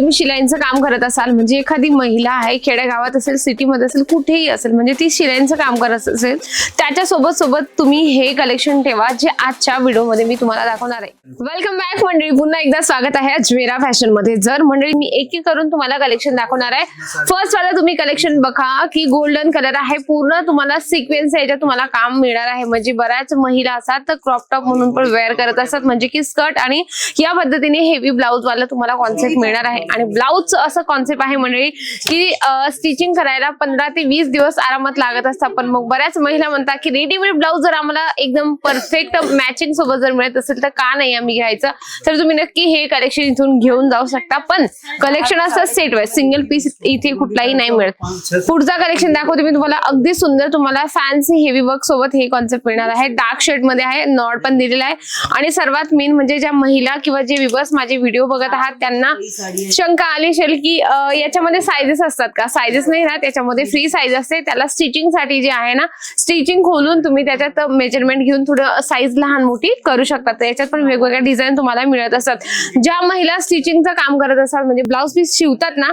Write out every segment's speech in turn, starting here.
तुम्ही शिलाईंचं काम करत असाल म्हणजे एखादी महिला आहे खेडेगावात असेल सिटीमध्ये असेल कुठेही असेल म्हणजे ती शिलाईंचं काम करत असेल त्याच्यासोबत सोबत तुम्ही हे कलेक्शन ठेवा जे आजच्या व्हिडिओमध्ये मी तुम्हाला दाखवणार आहे. वेलकम बॅक मंडळी पुन्हा एकदा स्वागत आहे अजमेरा फॅशनमध्ये जर मंडळी मी एक एक करून तुम्हाला कलेक्शन दाखवणार आहे फर्स्ट वाला तुम्ही कलेक्शन बघा की गोल्डन कलर आहे पूर्ण तुम्हाला सिक्वेन्स याच्यात तुम्हाला काम मिळणार आहे. म्हणजे बऱ्याच महिला असतात तर क्रॉप टॉप म्हणून पण वेअर करत असतात म्हणजे की स्कर्ट आणि या पद्धतीने हेवी ब्लाऊज वाला तुम्हाला कॉन्सेप्ट मिळणार आहे. आणि ब्लाऊजचं असं कॉन्सेप्ट आहे मंडळी की स्टिचिंग करायला पंधरा ते वीस दिवस आरामात लागत असतात. पण मग बऱ्याच महिला म्हणतात की रेडीमेड ब्लाऊज जर आम्हाला एकदम परफेक्ट मॅचिंग सोबत जर मिळत असेल तर का नाही आम्ही घ्यायचं? तर तुम्ही नक्की हे कलेक्शन इथून घेऊन जाऊ शकता. पण कलेक्शन असं सेट वाईज सिंगल पीस इथे कुठलाही नाही मिळत. पुढचा कलेक्शन दाखवते मी तुम्हाला. अगदी सुंदर तुम्हाला फॅन्सी हेवी वर्क सोबत हे कॉन्सेप्ट मिळणार आहे. डार्क शेडमध्ये आहे नॉड पण दिलेला आहे. आणि सर्वात मेन म्हणजे ज्या महिला किंवा जे विवर्स माझे व्हिडिओ बघत आहात त्यांना शंका आली असेल की याच्यामध्ये सायझेस असतात का? सायझेस नाही ना त्याच्यामध्ये फ्री साईज असते. त्याला स्टिचिंगसाठी जे आहे ना स्टिचिंग खोलून तुम्ही त्याच्यात मेजरमेंट घेऊन थोडं साईज लहान मोठी करू शकता. याच्यात पण वेगवेगळ्या डिझाईन तुम्हाला मिळत असतात. ज्या महिला स्टिचिंगचं काम करत असतात म्हणजे ब्लाऊज पीस शिवतात ना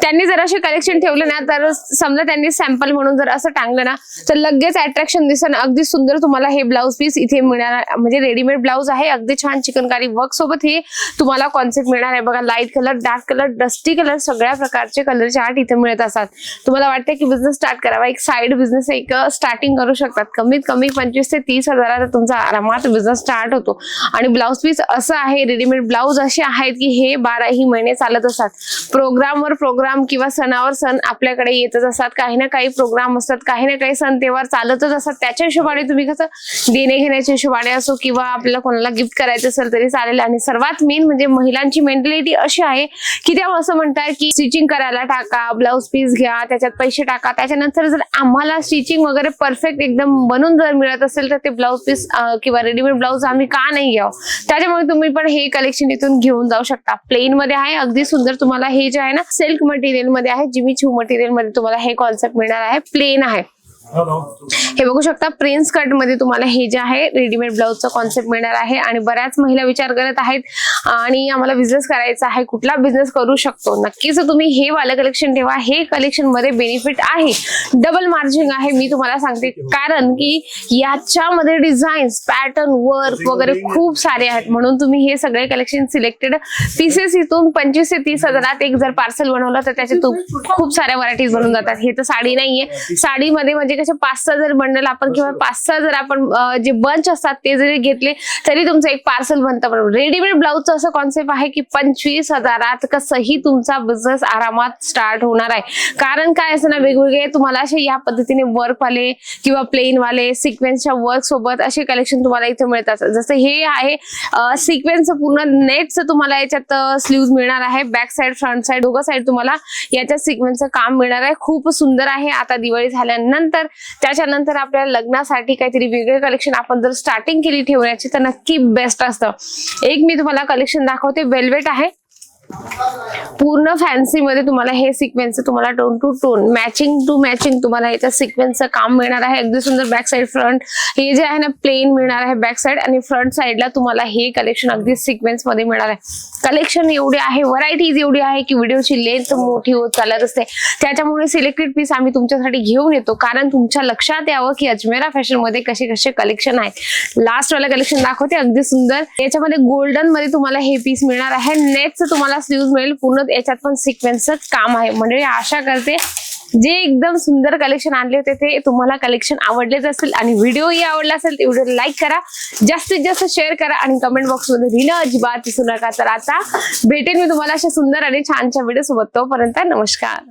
त्यांनी जर असे कलेक्शन ठेवले ना तर समजा त्यांनी सॅम्पल म्हणून जर असं टांगलं ना तर लगेच अट्रॅक्शन दिसन. अगदी सुंदर तुम्हाला हे ब्लाऊज पीस इथे मिळणार म्हणजे रेडीमेड ब्लाऊज आहे. अगदी छान चिकनकारी वर्क सोबत हे तुम्हाला कॉन्सेप्ट मिळणार आहे. बघा light colour dark colour dusty colour सगळ्या प्रकारचे कलरचे आर्ट इथे मिळत असतात. तुम्हाला वाटतं की बिझनेस स्टार्ट करावा एक साईड बिझनेस एक स्टार्टिंग करू शकतात. कमीत कमी पंचवीस ते तीस हजारात तुमचा आरामात बिझनेस स्टार्ट होतो. आणि ब्लाऊज पीस असं आहे रेडीमेड ब्लाऊज असे आहेत की हे बाराही महिने चालत असतात. प्रोग्रामवर प्रोग्राम किंवा सणावर सण आपल्याकडे येतच असतात. काही ना काही प्रोग्राम असतात काही ना काही सण तेव्हा चालतच असतात. त्याच्या हिशोबाने तुम्ही कसं देणे घेण्याच्या हिशोबाने असो किंवा आपल्याला कोणाला गिफ्ट करायचं असेल तरी चालेल. आणि सर्वात मेन म्हणजे महिलांची मेंटॅलिटी अशी आहे की त्या असं म्हणतात की स्टिचिंग करायला टाका ब्लाऊज पीस घ्या त्याच्यात पैसे टाका. त्याच्यानंतर जर आम्हाला स्टिचिंग वगैरे परफेक्ट एकदम बनून जर मिळत असेल तर ते ब्लाऊज पीस किंवा रेडीमेड ब्लाऊज आम्ही का नाही घ्यावं? त्याच्यामुळे तुम्ही पण हे कलेक्शन इथून घेऊन जाऊ शकता. प्लेन मध्ये आहे अगदी सुंदर तुम्हाला हे जे आहे ना सिल्क मटेरियलमध्ये आहे जिमी छू मटेरियलमध्ये तुम्हाला हे कॉन्सेप्ट मिळणार आहे. प्लेन आहे. हे बघू शकता प्रिन्स कटमध्ये तुम्हाला हे जे आहे रेडीमेड ब्लाऊजचा कॉन्सेप्ट मिळणार आहे आणि बऱ्याच महिला विचार करत आहेत आणि आम्हाला बिझनेस करायचा आहे कुठला बिझनेस करू शकतो. नक्कीच तुम्ही हे वालं कलेक्शन ठेवा. हे कलेक्शनमध्ये बेनिफिट आहे. डबल मार्जिन आहे मी तुम्हाला सांगते. कारण की याच्यामध्ये डिझाईन्स पॅटर्न वर्क वगैरे खूप सारे आहेत. म्हणून तुम्ही हे सगळे कलेक्शन सिलेक्टेड पीसेस इथून पंचवीस ते तीस हजारात एक जर पार्सल बनवलं तर त्याचे खूप साऱ्या व्हरायटीज बनून जातात. हे तर साडी नाहीये. साडीमध्ये म्हणजे कसे पाच सहा जर बंडल आपण किंवा पाच सहा जर आपण जे बंच असतात ते जरी घेतले तरी तुमचं एक पार्सल बनतं बरोबर रेडीमेड ब्लाऊजचं असं कॉन्सेप्ट आहे की पंचवीस हजारात कसंही तुमचा बिझनेस आरामात स्टार्ट होणार आहे. कारण काय असं ना वेगवेगळे तुम्हाला असे या पद्धतीने वर्क वाले किंवा प्लेन वाले सिक्वेन्सच्या वर्क सोबत असे कलेक्शन तुम्हाला इथे मिळतात. जसं हे आहे सिक्वेन्स पूर्ण नेटचं तुम्हाला याच्यात स्लीव्ह मिळणार आहे. बॅक साइड फ्रंट साइड दोघं साइड तुम्हाला याच्यात सिक्वेन्सचं काम मिळणार आहे. खूप सुंदर आहे. आता दिवाळी झाल्यानंतर त्याच्यानंतर आपल्याला लग्नासाठी काहीतरी वेगळे कलेक्शन आपण जर स्टार्टिंग केली ठेवण्याची तर नक्की बेस्ट असतं. एक मी तुम्हाला कलेक्शन दाखवते. वेल्वेट आहे. पूर्ण फॅन्सी मध्ये तुम्हाला हे सिक्वेन्स तुम्हाला tone to tone matching to matching तुम्हाला याच्या सिक्वेन्सचं काम मिळणार आहे. अगदी सुंदर बॅक साईड फ्रंट हे जे आहे ना प्लेन मिळणार आहे बॅक साईड आणि फ्रंट साईडला तुम्हाला हे कलेक्शन अगदी सिक्वेन्समध्ये मिळणार आहे. कलेक्शन एवढे आहे व्हरायटीज एवढी आहे की व्हिडिओची लेंथ मोठी होत चालत असते. त्याच्यामुळे सिलेक्टेड पीस आम्ही तुमच्यासाठी घेऊन येतो. कारण तुमच्या लक्षात यावं की अजमेरा फॅशनमध्ये कसे कसे कलेक्शन आहेत. लास्ट वाला कलेक्शन दाखवते. अगदी सुंदर. याच्यामध्ये गोल्डनमध्ये तुम्हाला हे पीस मिळणार आहे. नेटचं तुम्हाला यूज मिळेल. पूर्ण याच्यात पण सिक्वेन्सचं काम आहे. म्हणजे आशा करते जे एकदम सुंदर कलेक्शन आणले होते ते तुम्हाला कलेक्शन आवडलेच असेल आणि व्हिडिओही आवडला असेल तर व्हिडिओ लाईक करा. जास्तीत जास्त शेअर करा आणि कमेंट बॉक्समध्ये लिहिणं अजिबात विसरू नका. तर आता भेटेन मी तुम्हाला अशा सुंदर आणि छानच्या व्हिडिओ सोबत. तोपर्यंत नमस्कार.